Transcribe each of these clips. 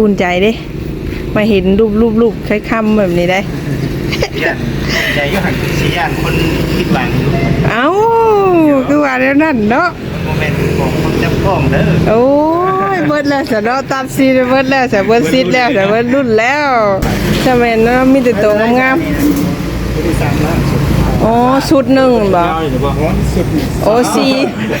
อุ่นใจเด้ มาเห็นรูปรูปรูปคล้ายคำแบบนี้ได้ย่านใจก็หันสีย่านคนคิดหวังอยู่เอ้าคือว่าแล้วนั่นเนาะโมเมนต์ของคนจับกล้องเด้อโอ้ยเบิดแล้วสะเนาะตัดซีนเบิดแล้วสะเบิดซีดแล้วสะเบิดรุ่นแล้วใช่ไหมเนาะมีแต่ตัวงามไม่ได้สั่งแล้วๆอ๋อชุดหนึ่งบ่หรือว่าร้อนสุดโอ้ซีสีนะ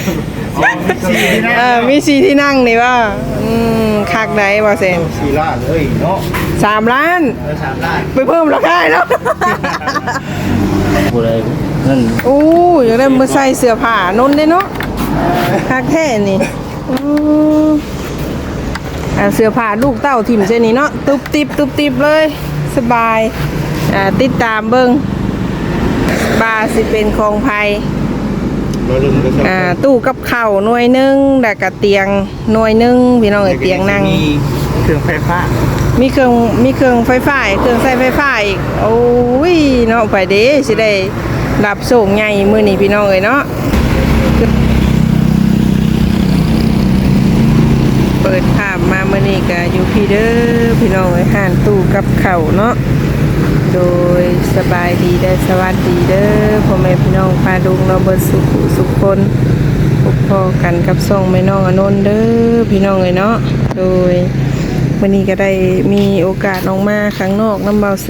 เออมีซีที่นั่งนี่ว่าอืมคักไหนบ่เซนสีล่าเลยเนาะสามล้าน เออสามล้านไปเพิ่มราคาเนาะบุไรนั่นโอ้ยอยากได้มาใส่เสื้อผ้านนได้เนาะคักแท้นี่อืมอ่าเสื้อผ้าลูกเต้าทิ่มเช่นนี้เนาะตุบติบตุบติบเลย สบายอ่าติดตามเบิ่งบาสิเป็นของภัย อ่าตู้กับข้าวหน่วยหนึงแล้วก็เตียงหน่วยหนึงพี่น้องเอ้ยเตียงนั่ง มีเครื่องไฟฟ้า มีเครื่องมีเครื่องไฟฟ้าอีกเครื่องใช้ไฟฟ้าอีกโอ้ยเนาะไปเด้สิได้รับส่งใหญ่มื้อนี้พี่น้องเอ้ยเนาะเปิดภาพมามื้อนี้ก็อยู่พี่เด้อพี่น้องเอ้ยห้านตู้กับข้าวเนาะ โดยสบายดีได้อสวัสดีเด้อพ่อแม่พี่น้องพาดุงเนาะเบิดสุขสุขคนพบพอกันกับส่องแม่น้องอนนท์เด้อพี่น้องเอ้ยเนาะโดยวันนี้ก็ได้มีโอกาสออกมาข้างนอกน้ำเบาเซ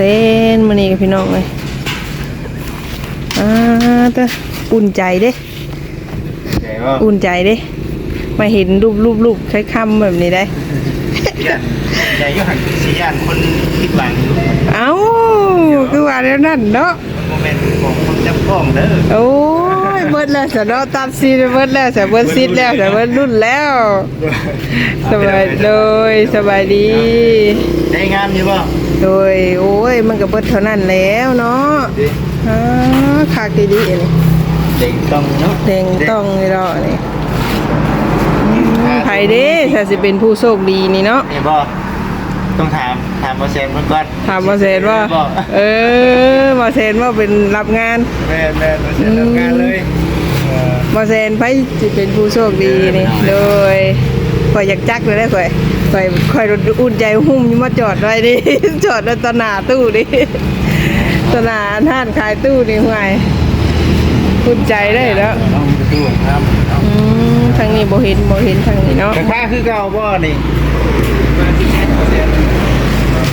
นวันนี้กับพี่น้องเลยอ่าเต้ออุ่นใจเด้ใจว่าอุ่นใจเด้มาเห็นรูปรูปรูปคล้ายคำแบบนี้ได้ย่านใจก็หันสีย่านคนคิดหวังอยู่ เอ้าคือว่า แล้วนั่นเนาะโมเมนต์ของคนจับกล้องเด้อโอ้ยเบิดแล้วสะเนาะตัดซีนเบิดแล้วสะเบิดซีดแล้วสะเบิดรุ่นแล้วสบายโดยสบายดีได้งามอยู่ป่ะโดยโอ้ยมันก็เบิดเท่านั้นแล้วเนาะอ่าคักดีๆนี่เด็กต้องเนาะเต็งต้องนี่เนาะนี่ไผเด้ถ้าสิเป็นผู้โชคดีนี่เนาะนี่บ่ ต้องถามถามมาเซนเพิ่นก่อนถามมาเซนว่าบอกเออมาเซนว่าเป็นรับงานแม่แม่มาเซนทำงานเลยเออมาเซนไผสิเป็นผู้โชคดีนี่เอโดอยข่อยอยากจักเลยได้ข่อยข่อยข่อยรถอุ่นใจหุ้มอยู่มาจอดไว้ดิจอดไว้ต่อหน้าตู้ดิต่อหน้าท่านขายตู้นี่ห่วยอุ่นใจได้แล้วต้องไปดูครับอืมทางนี้ บ่เห็นบ่เห็นทางนี้เนาะราคาคือเก่าบ่นี่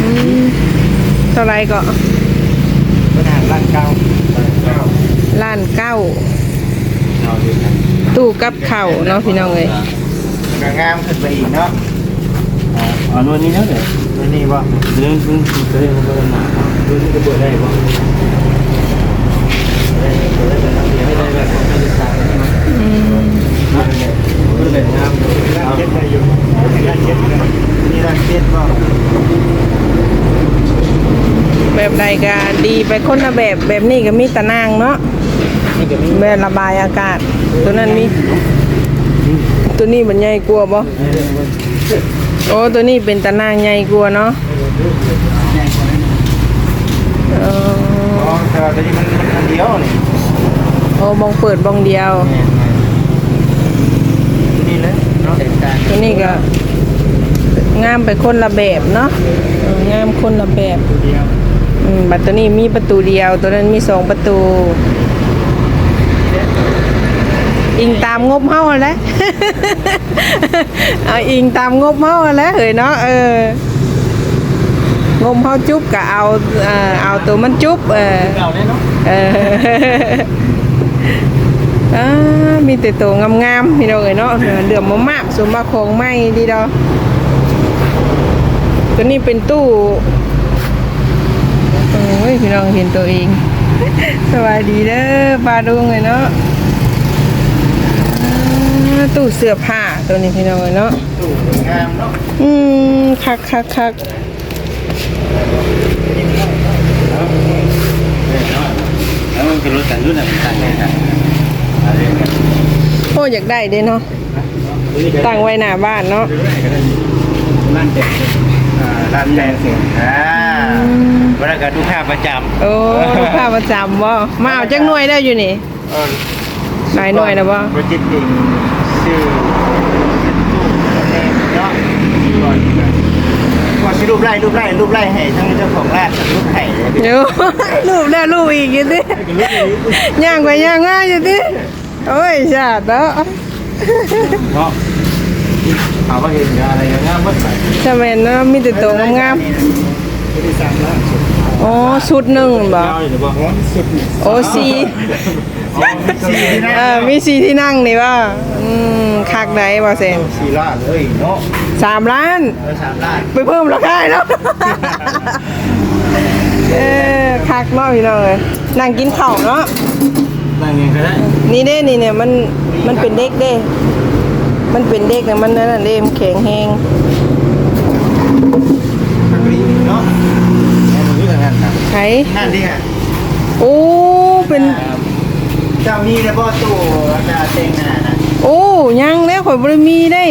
อืมเท่าไหรก็ปัญหาร้านเก่าเก่าล้านเก้าเอาอยู่นะตู้กับเข่าวเนาะพี่น้องเอ้ยก็งามขึ้นไปอีกเนาะอ๋อนู่นนี่เนาะเดี๋ยวนู่นนี่บ่เรื่องเรื่องเรื่องเรื่องหนาเรื่องนี้ก็เปิดได้บ่ได้เปิดได้แต่ละเดียวไม่ได้แบบไม่ได้สั่งนะอืมเปิดได้งามร้านเก็ตได้อยู่ร้านเก็ตนี่ร้านเก็ตบ่ แบบใดก็ดีไปคนละแบบแบบนี้ก็มีตะนางเนาะแบบระบายอากาศ ตัวนั้นมี ตัวนี้มันใหญ่กลัวาบ่โอ้ตัวนี้เป็นตะนางใหญ่กลัวเนาะเอ อ๋อ อ แต่ว่าตัวนี้มันมันอันเดียวนี่โอ้บองเปิดบองเดียวนี่เลยเนาะตัวนี้ก็งามไปคนละแบบเนาะเอองามคนละแบบเดียวอืมบัตรตัวนี้มีประตูเดียว ตัวนั้นมีสองประตู อิงตามงบเฮาหั่นแหล้ว เอาอิงตามงบเฮาหั่นแหล้วเฮ้ยเนาะเออ งบเฮาจุ๊บก็เอาเอ่อเอาตัวมันจุ๊บเออเก่าเลยเนาะเอออ่ามีแต่ตัวงามๆพี่น้องเอ้ยเนาะเดือมมากๆสมมาของใหม่ดีดอกตัวนี้เป็นตู้โอ้ยพี่น้องเห็นตัวเอง สวัสดีเด้อปลาดุงเลยเนาะอ่าตู้เสื้อผ้าตัวนี้พี่น้องเลยเนาะตู้งามเนาะอืมคักคักคัก โอ้อยากได้เด้เนาะตั้งไว้หน้าบ้านเนาะร้านแดงอ่าร้านแดงเสียงอ่าวันนั้นก็ลูกค้าประจำโอ้ลูกค้าประจำบ่มาเอาจักหน่วยได้อยู่นี่เออหลายหน่วยนะบ่ โปรเจกต์เองชื่อเป็นตู้แดงเนาะก่อนนะ รูปไล่รูปไล่รูปไล่ให้ทั้งเจ้าของร้านทั้งรูปไห้เลยเดี๋ยวรูปแล้วรูปอีกอยู่ดิย่างไปย่างมาอยู่ดิโอ้ยชาติเนาะเนาะเขาก็เห็นอะไรงามมากจะแม่นเนาะมีแต่ตัวงามไม่ได้สั่งแล้วๆอ๋อชุดหนึ่งบ่เจ้าอยู่บ่สุดโอ้สีสี่นะเออมีสีที่นั่งนี่ว่าอืมคักใดบ่เซนสี่ล้านเลยเนาะ สามล้าน เออสามล้านไปเพิ่มราคาเนาะ เออคักเนาะพี่น้องเอ้ยนั่งกินข้าวเนาะ นั่งเงินก็ได้นี่เด้นี่เนี่ยมันมันเป็นเด็กเด้ มันเป็นเด็กเนี่ยมันนั่นนะเด้มันแข็งแฮงทักลีเนาะให้มันอยู่ทางนั้นครับไขนั่นดิฮะโอ้เป็น เจ้ามีนะบ่ตู้ดาเต็งหน้านะโอ้ยังแล้วข่อยบ่ได้มีได้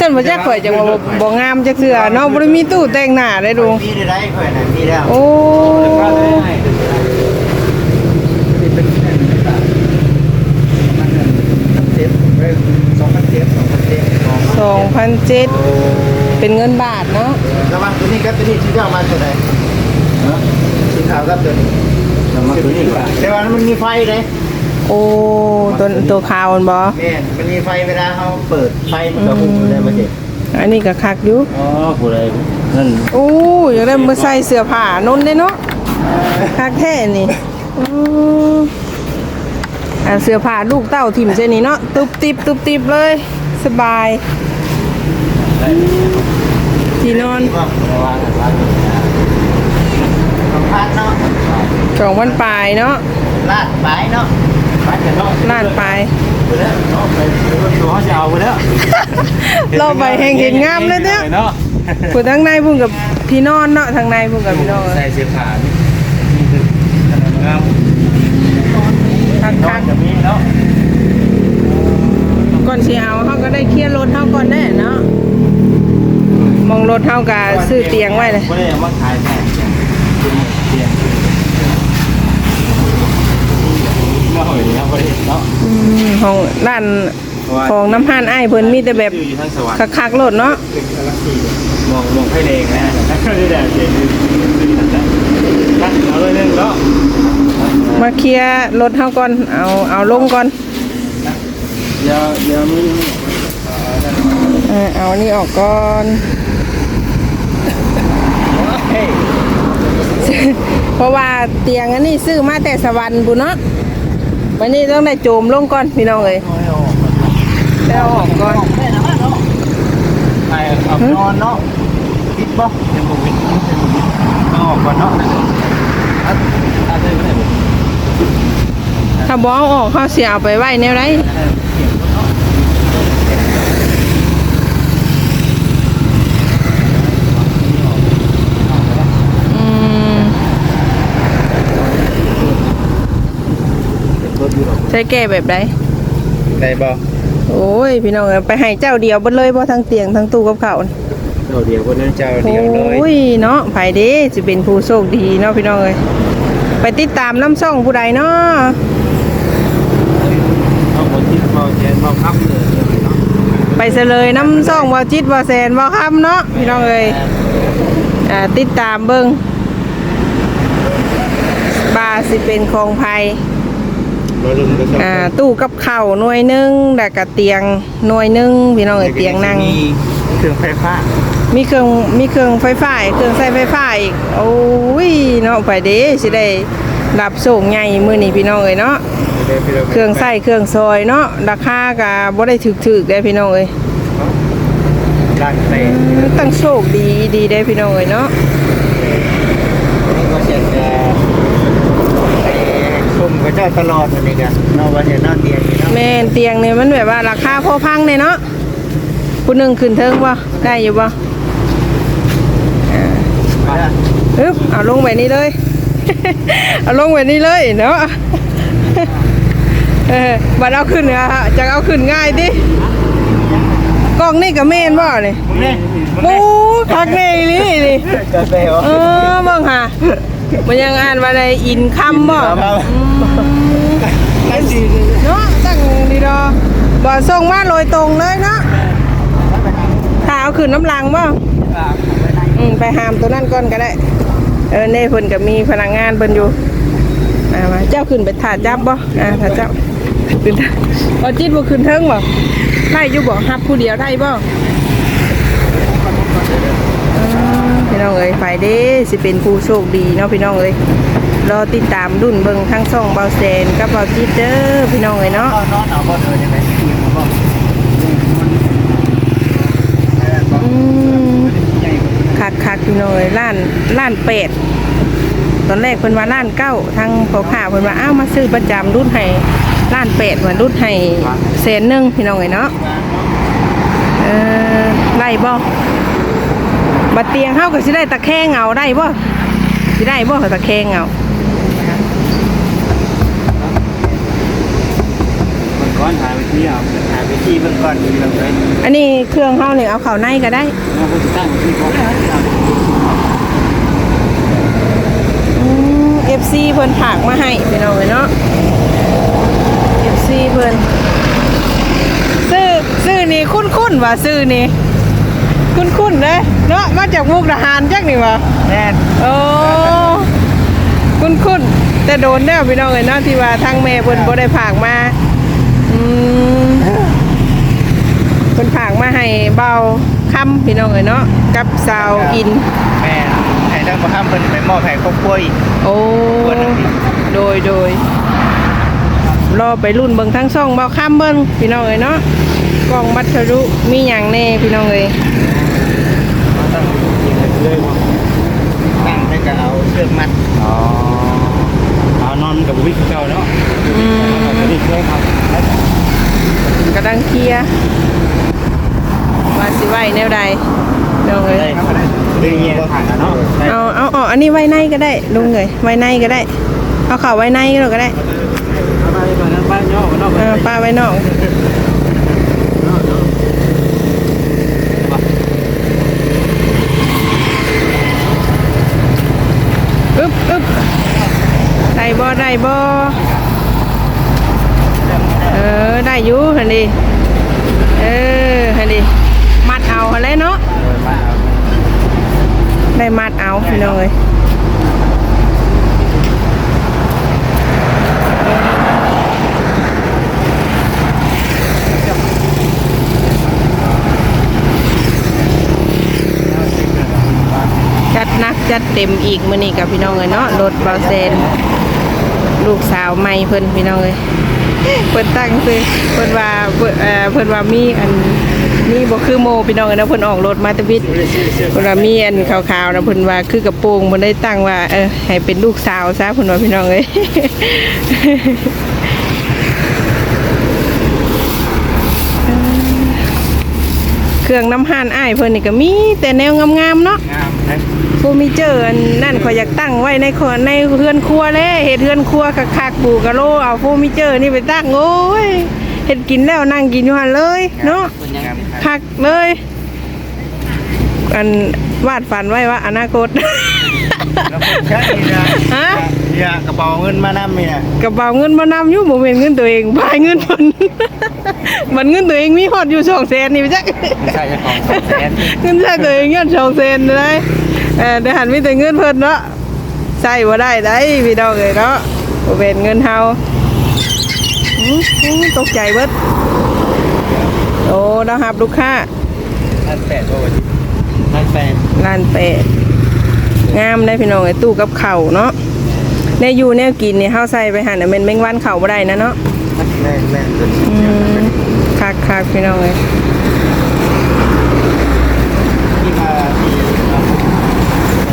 ฉันบ่จักข่อยจังว่าบ่บ่งามจักเทื่อเนาะบ่ได้มีตู้แต่งหน้าได้ดู มีได้ได้ค่อยน่ะมีแล้วโอ้2,007เป็นเงินบาทเนาะระวังตัวนี้ครับตัวนี้ชื่อเจ้ามาตัวไหนสีขาวครับตัวนี้ระวังตัวนี้ก่อนแต่ว่ามันมีไฟเลย โอ้ตัวตัวขาวมันบ่แม่มันมีไฟเวลาเขาเปิดไฟมันก็พุ่งเลยมาเจ็บอันนี้ก็คักอยู่อ๋อผู้ใดนั่นโอ้อยากได้มาใส่เสื้อผ้านนได้เนาะคักแท้นี่อืออ่าเสื้อผ้าลูกเต้าถิ่มเส้นนี้เนาะตุบติบตุบติบเลย สบายที่นอนว่าระวังระวังสัมภาษณ์เนาะสองวันปลายเนาะลาดไปเนาะไปกันเนาะ ล้านปลาไปแล้วเนาะไปเขาจะเอาไปแล้วเราไปแห่งเห็นงามเลยเนี่ยเนาะผู้ทั้งในพุ่งกับที่นอนเนาะทางในพุ่งกับพี่นอนใส่เสื้อผ้านี่นี่คืองามคักนอคันกกับมีเนาะก่อนสิเอาเขาก็ได้เคลียร์รถเขาก่อนแน่เนาะมองรถเขาก็ซื้อเตียงไว้เลย ไม่ได้เอามาขายแพงเตียงมาหอยนี่ครั บไม่ได้เห็นเนาะอืมของร้านของน้ำห่านไอ้ายเพิ่นมีแต่แบบอยู่ทางสวรรค์คักๆรถเนาะเป็นกาแล็กซี่มองมองไฟแดงนะไม่ได้แดดเย็นอยู่นั่นแหละนั่นเอาเลยนึงเนาะมาเคลียร์รถเฮาก่อนเอาเอาลงก่อนเดี๋ยวเดี๋ยวมีเออเอาอันนี้ออกก่อนเฮ้ยเพราะว่าเตียงอันนี้ซื้อมาแต่สวรรค์บุเนาะ วันนี้ต้องได้โจมลงก่อนพี่น้องเอ้ยแล้วเอาออกก่อนไอ้เอานอนเนาะปิดบ่เป็นบุวินเป็นบุวินเอาออกก่อนเนาะอะอะเดินไปไหนบ่ถ้าบ่เอาออกเขาสิเอาไปไว้แนวใดอืมร อยู่หรอกใช้แก้แบบใดได้บ่โอ้ยพี่น้องเอ้ยไปให้เจ้าเดียวเบิดเลยบ่ทั้งเตียงทั้งตู้กับข้าวนี่เจ้าเดียวคนนั้นเจ้าโอเดียวเลย้ยเนาะไผเด้สิเป็นผู้โชคดีเนาะพี่น้องเอ้ยไปติดตามน้ำช่องผู้ใดเนาะเอาคนที่เขาแทนเขาครับเลยเนาะไปเสลยน้ำช่องบ่จิตบ่แสนบ่คำเนาะพี่น้องเอ้ยอ่าติดตามเบิ่งบาสิเป็นของไผรถลุงก็ต้ องอ่าตู้กับข้าวหน่วยหนึงแล้วก็เตียงหน่วยหนึงพี่น้องเอ้ยเตียงนั่ง มีเครื่องไฟฟ้า มีเครื่องมีเครื่องไฟฟ้าอีกเครื่องใช้ไฟฟ้าอีกโอ้ยเนาะไปเด้สิได้รับส่งใหญ่มื้อนี้พี่น้องเอ้ยเนาะเครื่องใช้เครื่องซอยเนาะราคาก็บ่ได้ถึกๆเด้พี่น้องเอ้ยลากเตะตั้งโชคดีดีเด้พี่น้องเอ้ยเนาะ นี่ก็เสียจะไป ชมพระเจ้าตลอดอันนี้กันนอกว่าจะนอนเตียงนี่เนาะแม่นเตียงนี่มันแบบว่าราคาพอพังเลยเนาะผู้หนึงขึ้นเทิงบ่ได้อยู่บ่อ่าไปละฮึบเอาลงแบบนี้เลย เอาลงแบบนี้เลยเนาะเออบัดเอาขึ้นเหรอฮะจะเอาขึ้นง่ายดิกล้องนี่กับเมนบ่นี่มึงเนี่ยปูคักแน่อีหลีนี่จะไปเหรอเออเบิ่งหามันยังอ่านว่าได้อินคำบ่ครับอืม เนาะตั้งดีดอบ่ส่งมาโดยตรงเลยเนาะถ้าเอาขึ้นน้ำลังบ่อืมไปหามตัวนั้นก่อนก็ได้ เออเน่เพิ่นก็มีพนักงานเพิ่นอยู่อ่ามาเจ้าขึ้นไปถ่าจับบ่อ่าถ่าเจ้าขึ้นถ่าเอจิตบ่ขึ้นเทิงบ่ได้อยู่บ่ฮับผู้เดียวได้บ่พี่น้องเอ้ยไปเด้สิเป็นผู้โชคดีเนาะพี่น้องเอ้ย รอติดตามรุ่นเบิ่งทั้งช่องเบาแสนกับเบาจิตเด้อพี่น้องเอ้ยเนาะนอนนอนเอาบ่เธอยังไงกินบ่อืมคักคักพี่น้องเอ้ยล้านล้านเป็ดตอนแรกเพิ่นว่าล้านเก้าทางพ่อค้าเพิ่นว่าอ้าวมาซื้อประจำรุ่นให้ล้านเป็ดว่ารุ่นให้แสนหนึงพี่น้องเอ้ยเนาะเออไล่บ่บัดเตียงเฮาก็สิได้ตะแคงเอาได้บ่สิได้บ่ตะแคงเอา มัน ก้อนหาไปที่เอาหาไปที่เบิ่งก่อนดีเลยอันนี้เครื่องเฮานี่เอาเข้าในก็ได้เราก็จะตั้งที่เขาอืม FC เพิ่นฝากมาให้พี่น้องเอ้ยเนาะ FC เพิ่นซื้อซื้อนี่คุ้นๆว่าซื้อนี่คุ้นๆเด้เนาะมาจากมุกดาหารจักนี่ว่าแน่นโอ้คุ้นๆแต่โดนแล้วพี่น้องเอ้ยเนาะที่ว่าทางแม่เพิ่นบ่ได้ฝากมา อืมเพิ่นฝากมาให้เบาค่ำพี่น้องเอ้ยเนาะกับสาวอิน แม่ให้ทางบ่ทำเพิ่นไปมอบให้ครอบครัวอีกโอ้คนหนึ่งดิโดยโดยรอไปรุ่นเบิ่งทั้งซ่องเบาข้ามเบิ่งพี่น้องเอ้ยเนาะกล้องบัตรทะลุมีหยังแน่พี่น้องเอ้ยตั้งยิงเลยตั้งให้ก็เอาเชือกมัดอ๋อเอานอนกับวิกเก่าเนาะอืมเอาวิกเลยครับ กำลังเคลียร์ว่าสิไว้แนวใดพี่น้องเอ้ยได้ครับได้ได้เงี้ยผ่านเนาะเอาเอาเอาอันนี้ไว้ในก็ได้ลุงเอ้ยไว้ในก็ได้ เอาเข้าไว้ในก็ได้ไปก่อนนั้นบ้านย่อเนาะเออป้าไว้นอกอึ๊บอึ๊บได้บ่ได้บ่เออ ได้อยู่หันดิเออหันดิมัดเอาหันเลยเนาะได้มัดเอาพี่น้องเอ้ยจัดนักจัดเต็มอีกมื้อนี้กับพี่น้องเอ้ยเนาะรถบาเซนลูกสาวใหม่เพิ่นพี่น้องเอ้ย เพิ่นตั้งคือเพิ่นว่าเพิ่นเอ่อเพิ่นว่ามีอันมีบ่คือโมพี่น้องเอ้ยนะเพิ่นออกรถมาตะวิดเพิ่นว่ามีอันขาวๆนะเพิ่นว่าคือกระโปรงเพิ่นได้ตั้งว่าเออให้เป็นลูกสาวซะเพิ่นว่าพี่น้องเอ้ยเครื่องน้ำห่านอ้ายเพิ่นนี่ก็มีแต่แนวงามๆเนาะงาม นะฟูมิเจอร์อันนั่นขอยอยากตั้งไว้ในครัวในเฮือนครัวเลยเฮ็ดเฮือนครัวคักๆปูกะโลเอาฟูมิเจอร์นี่ไปตั้งโอ้ยเฮ็ดกินแล้วนั่งกินอยู่หั่นเลยเนาะงามคักเลย อันวาดฝันไว้ว่าอนาคตแล้วผมใช่เนี่ยฮะเนี่ยกระเป๋าเงินมานำเนี่ยกระเป๋าเงินมานำอยู่บ่แม่นเงินตัวเองพายเงินเพิ่น มันเงินตัวเองมีฮอดอยู่200,000นี่ไปจักใช่เจ้าของสองแสนเงินใช้ตัวเองเงินสองเซนเลยเออได้หันมีแต่เงินเพิ่นเนาะใช้บ่ได้ได้พี่น้องเอ้ยเนาะบ่เป็นเงินเฮาอื้อหือตกใจเบิดโอ้นะครับลูกค้าล้านแปดโอ้ยล้านแปดร้านแปดงามได้พี่น้องไอ้ตู้กับข้าวเนาะแนวอยู่แนวกินนี่เฮาใส่ไปหั่นน่ะแม่นแมงวันเข้าบ่ได้นะเนาะ แม่แม่ตัวนี้อืมคักๆพี่น้องเอ้ยที่มาที่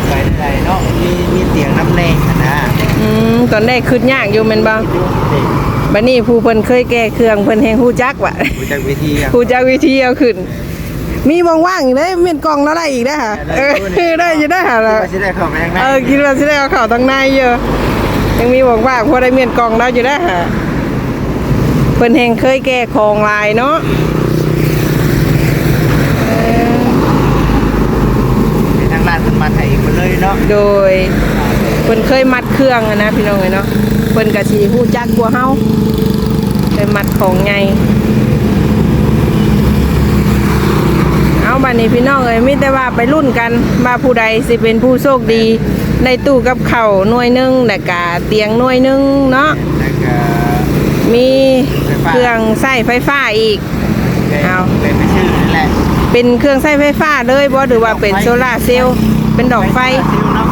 ไปไหนเนาะมีมีเตียงน้ำแน่นะอืมตอนแรกคิดยากอยู่แม่นบ่นี่บัดนี้ผู้เพิ่นเคยแก้เครื่องเพิ่นแฮงฮู้จักว่าดูจากวิธีอะครูจะวิธีเอาขึ้น มีว่างๆอยู่ได้เมียนกล่องแล้วได้อีกได้ค่ะเออได้จะได้หาเราละจะได้เข้าไปทางนั้นเออกินเราจะได้เอาข่าวตั้งในเยอะยังมีว่างๆพอได้เมียนกองแล้วอยู่ได้หา เพิ่นแหงเคยแก้ของลายเนาะเออทางร้านมันมาไทยหมดเลยเนาะโดยเพิ่นเคยมัดเครื่องอะนะพี่น้องเอ้ยเนาะเพิ่นก็สิฮู้จักกว่าเฮาเคยมัดของไงเอาบัดนี้พี่น้องเอ้ยมีแต่ว่าไปรุ่นกันว่าผู้ใดสิเป็นผู้โชคดีในตู้กับข้าวหน่วยหนึงและกะเตียงหน่วยหนึงเนาะแล้วก็ มีเครื่องใช้ไฟฟ้าอีก เอา เป็นไปชื่อนั่นแหละเป็นเครื่องใช้ไฟฟ้าเลยบ่หรือว่าเป็นโซลาร์เซลล์เป็นดอกไฟ ซิลเนาะ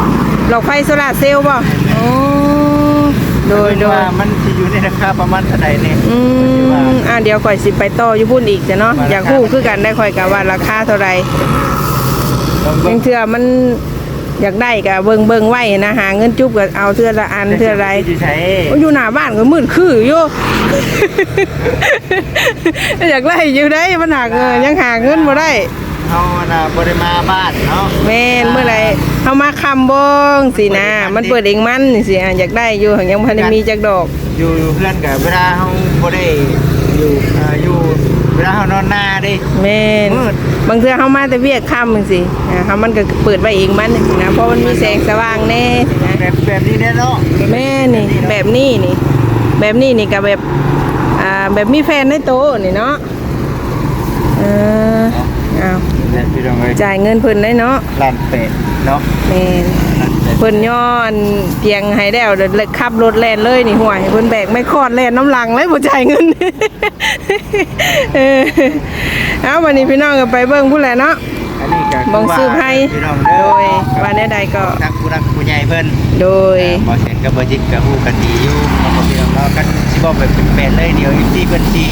ดอกไฟโซลาร์เซลล์บ่โอ้โดยโดยว่ามันสิอยู่ในราคาประมาณเท่าใดเนี่ย อืมอ่าเดี๋ยวข่อยสิไปต่ออยู่พุ่นอีกจ้ะเนาะอยากรู้คือกันได้ข่อยกะว่าราคาเท่าไหร่ ลองเบิ่ยังงเทื่อมัน อยากได้กะเบิ่งเบิ่งไว้นะหาเงินจุบก็เอาเทื่อละอันเทื่อไรที่ใช้โอ้อยู่หน้าบ้านก็มืดคืออยู่ อยากได้อยู่ได้มันหาเงินยังหาเงินบ่ได้เฮาน่ะบ่ได้มาบ้านเนาะแม่นเมื่อไหรเฮามาคำบ่งสินะมันเปิดเองมันนี่สิอะอยากได้อยู่หังยังพันได้มีจักดอก อยู่เพื่อนกับเวลาเฮาบ่ได้อยู่อ่าอยู่ เวลาเฮานอนหน้าดิ แม่นมืด บางเทื่อเฮามาแต่เวียกค่ำจังซี่อ่าเฮามันก็เปิดไว้เองมันนี่สินะเพราะมันมีแสงสว่างแน่สินะแบบแบบนี้แน่เนาะแม่นี่แบบนี้นี่ แบบนี้นี่ก็แบบอ่าแบบมีแฟนในโต๊ะนี่เนาะเออเอาเนี่ยพี่น้องเอ้ยจ่ายเงินเพิ่นได้เนาะร้านเป็ดเนาะแม่นร้าน เป็ดเพิ่นย้อนเตียงให้แล้วเดี๋ยวเลยขับรถแล่นเลยนี่ห่วยเพิ่นแบกไม่คอดแล่นน้ำหลังเลยบ่จ่ายเงิน เออเอาวันนี้พี่น้องก็ไปเบิ่งผู้แหละเนาะ อันนี้ก็บองซื้อไพ่พี่น้องโดเด้อยว่าแนวใดก็ ทักผู้รักผู้ใหญ่เพิ่นโดยบ่เสียนกับบ่จิตกับฮู้กันดีอยู่บ่พี่น้องเนาะกันสิบ่แบบเป็นแปดเลยเดียวอยู่ที่เพิ่นสิ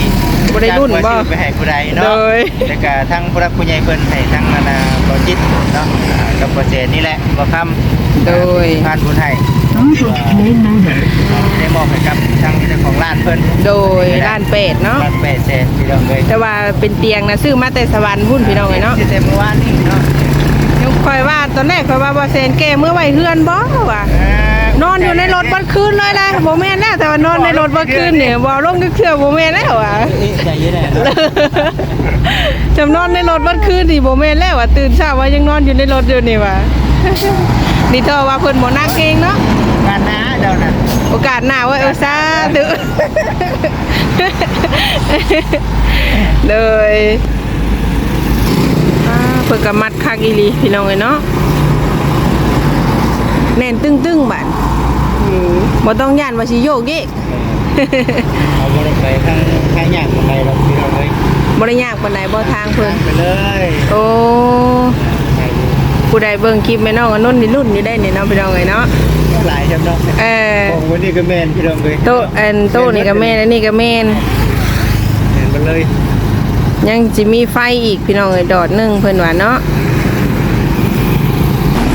บ่ได้รุ่นบ่จ้างซื้อไปให้ผู้ใดเนาะโดย แล้วก็ทั้งผู้รักผู้ใหญ่เพิ่นให้ทั้งนานาบ่จิตเนาะอ่ากับบ่เสียนนี่แหละบ่คำ โดยผ่านบุญให้ได้มอบให้กับทางเจ้าของร้านเพิ่นโดยร้านเป็ดเนาะร้านแปดแสนพี่น้องเลยแต่ว่าเป็นเตียงนะซื้อมาแต่สวรรค์พุ่นพี่น้องเลยเนาะที่แต่เมื่อวานนี่เนาะยังคอยว่าตอนแรกคอยว่าบ่เซนแก้เมื่อไหวเฮือนบ่ว่ะนอนอยู่ในรถบัดคืนเลยนะบ่แม่นแล้วแต่ว่านอนในรถบัดคืนเนี่ยบ่ลงก็เชื่อบ่แม่นแล้วอะใจเย็นแหละจำนอนในรถบัดคืนนี่บ่แม่นแล้วอะตื่นเช้าว่ายังนอนอยู่ในรถอยู่นี่ว่ะ นี่เธอว่าเพิ่นบ่นักเองเนาะงานน้าเจ้าน่ะโอกาสหน้าไว้เออซาธุเลยอ่าเพิ่นก็มัดคักอีหลีพี่น้องเอ้ยเนาะแน่นตึ้งๆบัดบ่ต้องย่านว่าสิโยกเยกเอาบริไปทางทางอย่างอะไรเราพี่น้องเลยบ่ได้ยากปานใดบ่ทางเพิ่นไปเลย โอ้ ผู้ใดเบิ่งคลิปแม่น้องอนนท์นี่รุ่นนี่ได้นี่เนาะพี่น้องเอ้ยเนาะหลายจำเนาะเออของวันนี้ก็แมนพี่น้องเลยโต๊ะอันโต๊ะนี่ก็แม่นอันนี้ก็แม่นเห็นไปเลย ยังสิมีไฟอีกพี่น้องเอ้ยดอดหนึงเพิ่นว่าเนาะ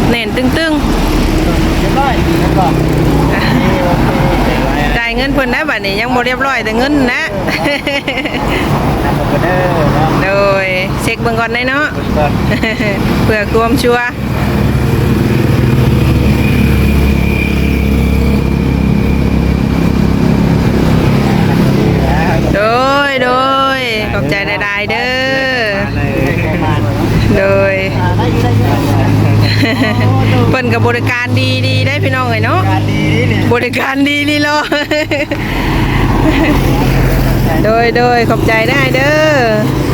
แน่นตึ้งเรียบร้อยแล้วก็ๆจ่ายเงินเพิ่นได้บัดนี้ยังบ่เรียบร้อยแต่เงินนะนำมาเด้อเนาะโด ยเช็คเบิ่งก่อนได้เนาะก่อนเพื่อความชัวร์โดยโดยขอบใจใดๆเด้อโดยเพิ่นกับบริการดีดีได้พี่น้องเลยเนาะการดีนี่เนี่ยบริการดีลีโลโดยโดยขอบใจได้เด้อ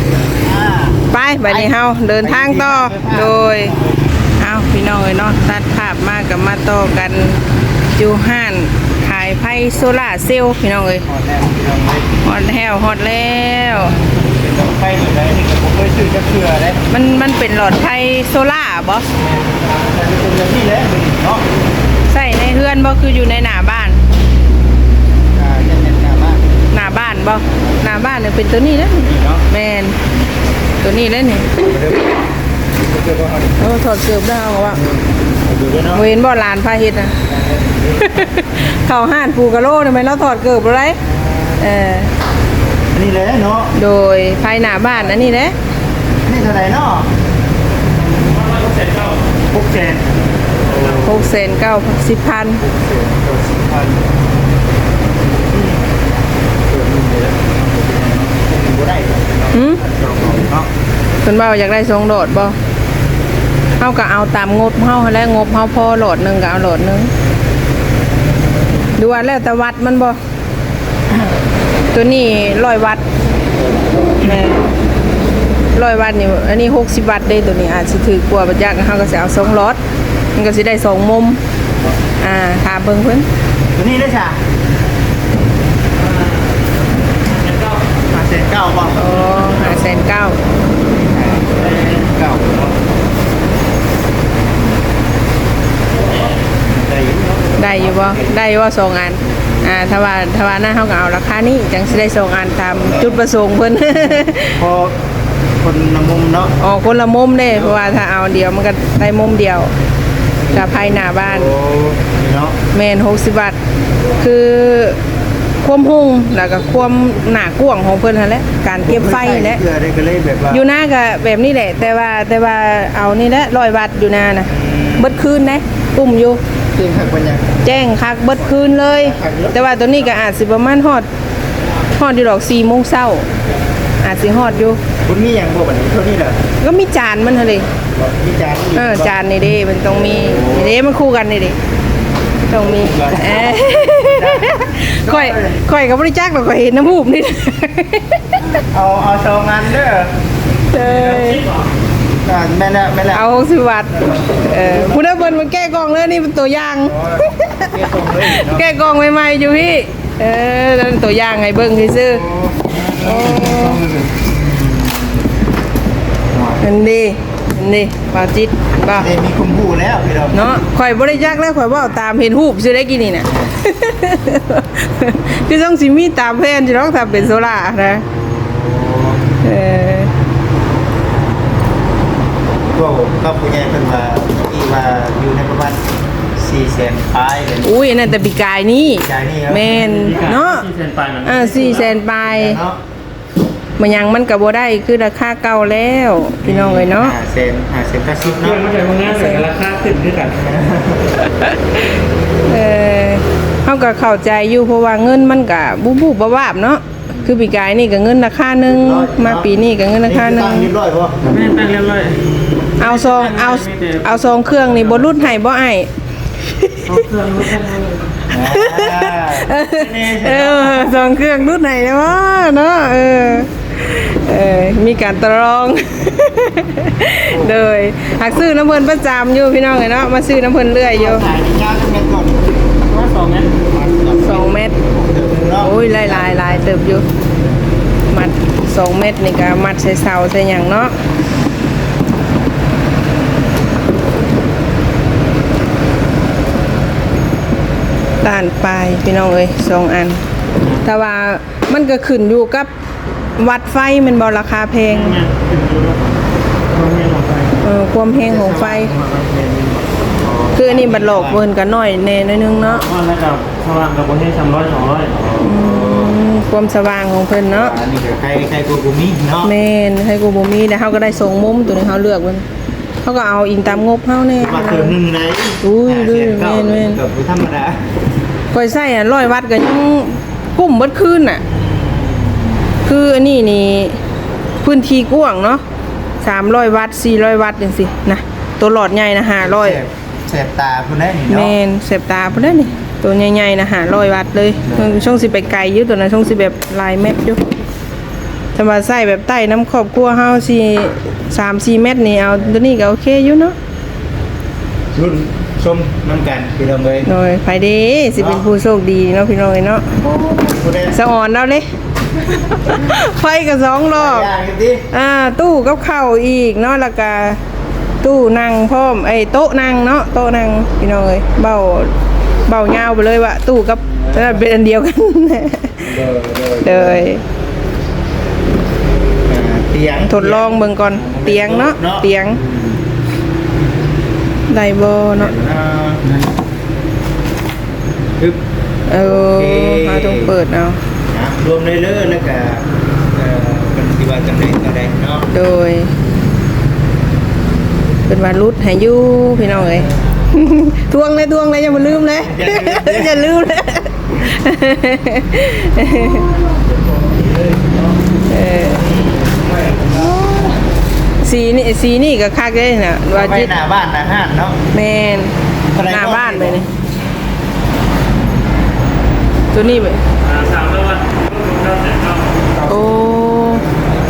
ไปบัดนี้เฮาเดินทางต่อโดยเอาพี่น้องเอ้ยเนาะตัดภาพมากับมาต่อกันจูห้านขายไพ่โซล่าร์เซลล์พี่น้องเอ้ยหมดแล้วพี่น้องเลยฮอดแล้วฮอดแล้วเป็นรถไฟเหมือนไรนี่ก็ผมเคยซื้อจะเชื่อเลยมันมันเป็นหลอดไฟโซล่าร์บ่แต่เป็นอย่างนี้แหละเนาะใส่ในเฮือนบ่คืออยู่ในหน้าบ้านอ่าจะเป็นงานบ้านหน้าบ้านบ่หน้าบ้านเนี่ยเป็นตัวนี้นะนี่เนาะแมน ตัวนี้เลยนี่เดี๋ยวเดี๋ยวเอาดิโอ้ถอดเกือบได้เอาว่าดูด้วยเนาะบ่เห็นบ่หลานพาเฮ็ดน่ะเข้าห้านปูกะโลทำไมเราถอดเกือบบ่ได้เอออันนี้เลยเนาะโดยภายหน้าบ้านอันนี้แหละนี่เท่าไหร่เนาะพกเซน6เซน9 10,000สิบพันบ่ได้หึเนาะ เพิ่นว่าอยากได้ทรงโดดบ่เฮาก็เอาตามงบเฮาหั่นแหล้วงบเฮาพอโหลดหนึงก็เอาโหลดหนึงดูว่าแล้วแต่วัดมันบ่ตัวนี้100วัตต์แม่นร้อยวัตต์นี่อันนี้หกสิบวัตต์ได้ตัวนี้อาจสิถือกว่าบัดยักษ์เขาก็สิเอาสองล็อตมันก็สิได้สองมุมอ่าถามเบิ่งเพิ่นตัวนี้ได้จ้ะมาเสร็จเก้าป่ะอ๋อห้าแสนเก้า เก้าได้อยู่เนาะ ได้อยู่บ่ได้อยู่บ่สองอันอ่าถ้าว่าถ้าว่าหน้าเขาก็เอาราคานี้จังสิได้สองอันตามจุดประสงค์เพิ่น พอคนละมุมเนาะอ๋อคนละมุมเด้เพราะว่าถ้าเอาเดียวมันก็ได้มุมเดียวกับภายหน้าบ้าน โอ้นี่เนาะแมน60บาทคือความหุ่งแล้วก็ความหนากว้างของเพิ่นนั่นแหละการเก็บไฟแหละเกลือได้ก็เลยแบบว่าอยู่หน้าก็แบบนี้แหละ แต่ว่าแต่ว่าเอานี่แหละร้อยบาทอยู่หน้านะเบิดคืนนะตุ่มอยู่จริงครับปัญญา แจ้งคักเบิดคืนเลย แต่ว่าตัวนี้ก็อาจสิประมาณฮอดฮอดอยู่ดอก4โมงเช้า อาจสิฮอดอยู่คุณมีอย่างบ่บัดนี้เท่านี้เหรอก็มีจานมันหั่นเลยมีจานเออจานนี่เด้มันต้องมีนี่เด้มันคู่กันนี่เด้ต้องมีเอ้ยค่อยค่อยกับบริจักหรอกค่อยเห็นน้ำหูบนี่เอาเอาสองอันเด้อเอ้ยอ่า แม่นละแม่นละเอาสิวัตเออผู้ได้เบิ่นมันแก้กล้องแล้วนี่เป็นตัวอย่างเกี่ยวกับเลยเนาะแก้กล้องใหม่ๆอยู่พี่ เออแล้วตัวอย่างให้เบิ่งซื่อๆโอ้อันนี้อันนี้ปาจิตบ่าได้มีคุมผู้แล้วพี่น้องเนาะข่อยบ่ได้จักแล้วข่อยเว่าตามเห็นรูปสิได้กินนี่น่ะคือต้องสิมีตามแผนสิต้องทำเป็นโซล่าร์นะเออ ก็ก็ผู้ใหญ่เพิ่นว่าที่ว่าอยู่ในประมาณ400,000ปลายเลยอุ้ยอันนั่นแต่ปีกายนี่ปีกายนี่ครับแม่นเนาะอ่า400,000ปลายเนาะมันยังมันก็บ่ได้คือราคาเก่าแล้วพี่น้องเอ้ยเนาะ500,000 500,000กระซิบเรื่เนาะองมันจะมางานแต่ราคาขึ้นด้วยกันเออเฮาก็เข้าใจอยู่เพราะว่าเงินมันก็บูบูบวาบเนาะคือปีกายนี่ก็เงินราคาหนึงมาปีนี้ก็เงินราคาหนึงตั้งเรียบร้อยบ่แม่ตั้งเรียบร้อย เอาซองเอาเอาซองเครื่องนี่บ่รุดให้บ่ไอ้เอาเครื่องรถทั้งหมดอ่านี่เอใช่อซองเครื่องรุดให้นะว่าเนาะเออเออมีการตรองเลยหากซื้อน้ำเพิ่นประจำอยู่พี่น้องเอ้ยเนาะมาซื้อน้ำเพิ่นเรื่อยอยู่ขายในย่างกันก่อนว่าสองงั้นสองเม็ดเนาะโอ้ยหลายหลายหลายเติบอยู่มัดสองเม็ดนี่ก็มัดใส่เสาใส่หยังเนาะ ด้านปลายพี่น้องเอ้ยสองอัน แต่ว่ามันก็ขึ้นอยู่กับวัดไฟแมันบอราคาแพงเนี่ยขึ้นอยู่แล้วเขาเนี่ยลงไปเออความแพงของไฟ คืออันนี้บัดหลอกเวินกันหน่อยแน่หน่อยนึงเนาะว่าแล้วกับสว่างกับคนที่สามร้อยสองร้อยอืมความสว่างของเพิ่นเนาะอันนี้ก็ใครใครกูกูมีเนาะแม่นให้กูบ่มีแต่เฮาก็ได้ส่งมุมตัวนี้เฮาเลือกมันเฮาก็เอาอิงตามงบเฮาแน่มาเติมหนึ่งไหนอุ้ยห้าแสนเก้าแม่นๆเกือบธรรมดา ก้อยไส้อะ100วัตต์ก็ยังกุ้มเบิดคืนน่ะ คืออันนี้นี่พื้นที่กว้างเนาะ300วัตต์400วัตต์จังซี่นะตัวหลอดใหญ่นะแสบ500แสบตาคุณได้นี่แมเนาะนเสพตาพุ่นเด้อนี่ตัวใหญ่ๆนะ500วัตต์เลยช่องสิไปไกลอยู่ตัวนั้นช่องสิแบบลายเม็ดอยู่ถ้าว่าใส่แบบใต้น้ำครอบครัวเฮาสิ3-4เม็ดนี่เอาตัวนี้ก็โอเคอยู่เนาะรุ่น ชมน้ำกันพี่น้องเลยโดยไผเด้สิเป็นผู้โชคดีเนาะพี่น้องเอ้ยเนาะผู้ใดสะอ่อนแล้วเลยไฟก็สองรอบย่างกันดิอ่าตู้กับข้าวอีกเนาะแล้วก็ตู้นั่งพร้อมไอ้โต๊ะนั่งเนาะโต๊ะนั่งพี่น้องเอ้ยเบาเบายาวไปเลยว่ะตู้กับนั่นเป็นอันเดียวกันเด้อเด้อเลยอ่าเตียงทดลองเบิ่งก่อนเตียงเนาะเตียง ได้บ่เนาะอ่าปึ๊บเออโอเคเราต้องเปิดเอานะรวมเลยเลยแล้วก็เอ่อเป็นที่ว่าจังไดจังไดเนาะโดยเป็นวันรุดให้อยู่พี่น้องเอ้ยทวงเลยทวงเลยอย่ามาลืมเลยอย่าลืมเลยเออ สีนี่สีนี่ก็คักเลยนะว่าไปจิตหน้าบ้านหน้าห้างเนาะ แมนอะไรหน้าก็บ้านเลยนี่ตัวนี้ไปสามร้อยวันเก้าแสนเก้าโอ้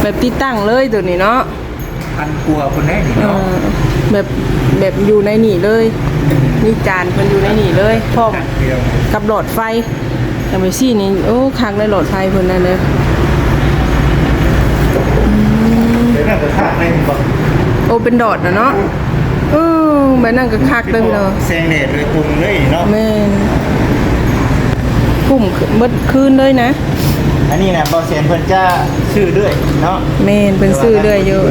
แบบติดตั้งเลยตัวนี้เนาะพันกลัวคนแน่นี่เอเนาะอแบบแบบอยู่ในนี่เลยนี่จานมันอยู่ในนี่เลยพร้อม เดียวกับหลอดไฟแต่ไม่ซี่นี่โอ้คักเลยหลอดไฟเพิ่นนั่นเลย เดี๋ยวน่าจะทากได้บ่โอ้เป็นดอดนะเนาะเออแบบนั่นก็คักเลยเนาะแซงแดดเลยปรุงเลยเนาะแม่นกุ้มเบิดคืนเลยนะ อันนี้นะบอเซนเพิ่นจะชื่อด้วยเนาะแม่นเป็นซื้อเรื่อยอยู่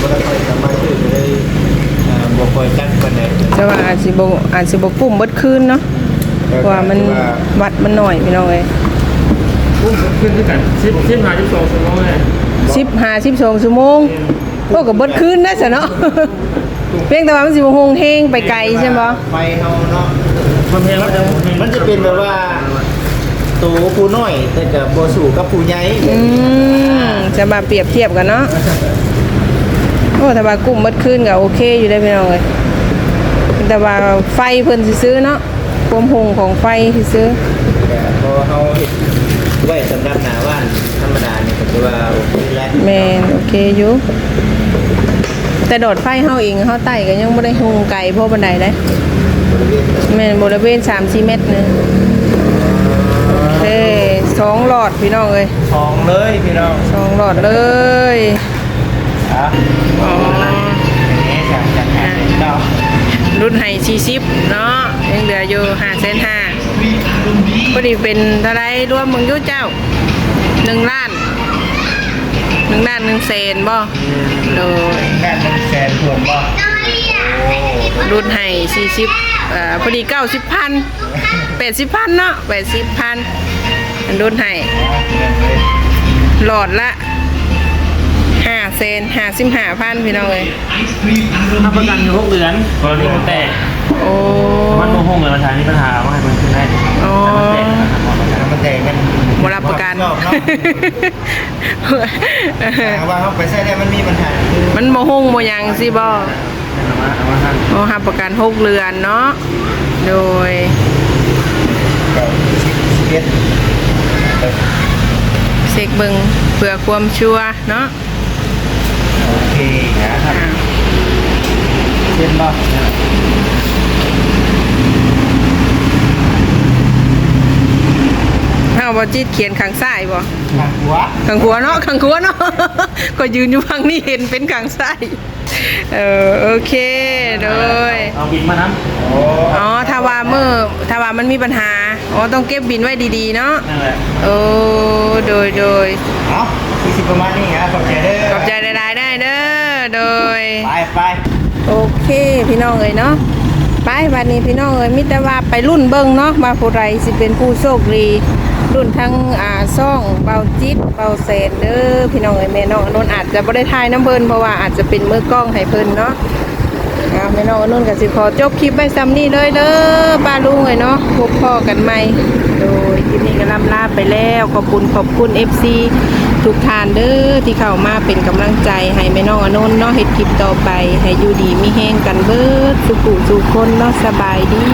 บ่ได้ค่อยสามารถชื่อเลยอ่าบ่ค่อยจักปานใดแต่ว่าอาจสิบ่อาจสิบ่กุ้มเบิดคืนเนาะเพราะว่ามันวัดมันหน่อยพี่น้องเอ้ยพุ่งขึ้นด้วยกันสิบสิบหาสิบสองชั่วโมงเลย 15 12ชั่วโมงโอ้ก็เบิดคืนนะซะเนาะ เพียงแต่ว่ามันสิบ่ฮงเฮงไปไกลใช่บ่ไฟเฮาเนาะมันเพลงแล้วจะมันจะเป็นแบบว่าโตผู้น้อยแต่กับบ่สู่กับผู้ใหญ่อืมจะมาเปรียบเทียบกันเนาะโอ้แต่ว่ากุ้มเบิดคืนก็โอเคอยู่ได้พี่น้องเอ้ยแต่ว่าไฟเพิ่นสิซื้อเนาะความหงของไฟสิซื้อแต่พอเฮาเฮ็ด ไว้สำหรับหน้าบ้านธรรมดานี่ก็ถือว่าโอเคแล้วแมนโอเคอยู่แต่โดดไฟเฮาเองเฮาไต่ก็ยังบ่ได้หงไกลเพราะบันไดได้บริเวณแม่นบริเวณ3-4เมตรนึงเอ้สองหลอดพี่น้องเอ้ยทองเลยพี่น้องสองหลอดเลยอะอ๋อนี่จากจากหาเนาะรุ่นไห้40เนาะยังเหลืออยู่5,500 พอดีเป็นเท่าไรรวมมึงอยู่เจ้า1ล้าน1ล้าน1แสนบ่โดยแม่เป็นแสนทวนบ่รุ่นไห้สี่สิบเอ่อพอดีเก้าสิบพันแปดสิบพันเนาะแปดสิบพันรุ่นไห้หลอดละห้าเซนห้าสิบห้าพันพี่น้องเลยทำประกันอยู่หกเดือนกรณีมันแตก โอ้มันโมโหเงินประธานนี่ปัญหาว่าให้มันขึ้นได้อ๋อแต่มันแตกนะครับหมดประกันมันแต่มันบรับประกันรอบเนาะแต่ว่าเขาไปใช้ได้มันมีปัญหาคือมันโมหงโมยังสิบอเอามาเอามาทำโอหับประกันหกเรือนเนาะ โดยเก่าสิบสิบเอ็ดเออเซ็กเบิงเพื่อความชัวร์เนาะ โอเคนะครับอ่าเช่นบ่ เอา บอจิตเขียนข้างซ้ายบ่ทางหัวขังขัวเนาะขังขัวเนาะก็ยืนอยู่ฝั่งนี้เห็นเป็นขังซ้ายเออโอเคโดยเอาบินมาน้โอ้อ๋อถ้าว่าเมื่อถ้าว่ามันมีปัญหาอ๋อต้องเก็บบินไว้ดีๆเนาะำนั่นแหละโอ้โดยโดยเอาที่สิประมาณนี้ครับขอบใจเด้อขอบใจได้ๆได้เด้อโดยไปไปโอเคพี่น้องเอ้ยเนาะไปวันนี้พี่น้องเอ้ยมิแต่ว่าไปรุ่นเบิ่งเนาะมาผู้ใดสิเป็นผู้โชคดี รุ่นทั้งอ่าซ่องเบาจิตเบาเซนเด้อพี่น้องเอ้ยแม่น้องอนนท์อาจจะบ่ได้ทายน้ำเพิ่นเพราะว่าอาจจะเป็นมือกล้องให้เพิ่นเนาะอ่าแม่น้องอนนท์ก็สิขอจบคลิปไว้ซ้ำนี้เลยเด้อป้าลุงเอ้ยเนาะพบพ่อกันใหม่โดยคลิปนี้ก็ลำลาไปแล้วขอบคุณขอบคุณ FC ทุกทานเด้อที่เข้ามาเป็นกำลังใจให้แม่น้องอนนท์เนาะเฮ็ดคลิปต่อไปให้อยู่ดีมีแห้งกันเบิดสุขุสุคนเนาะสบายดี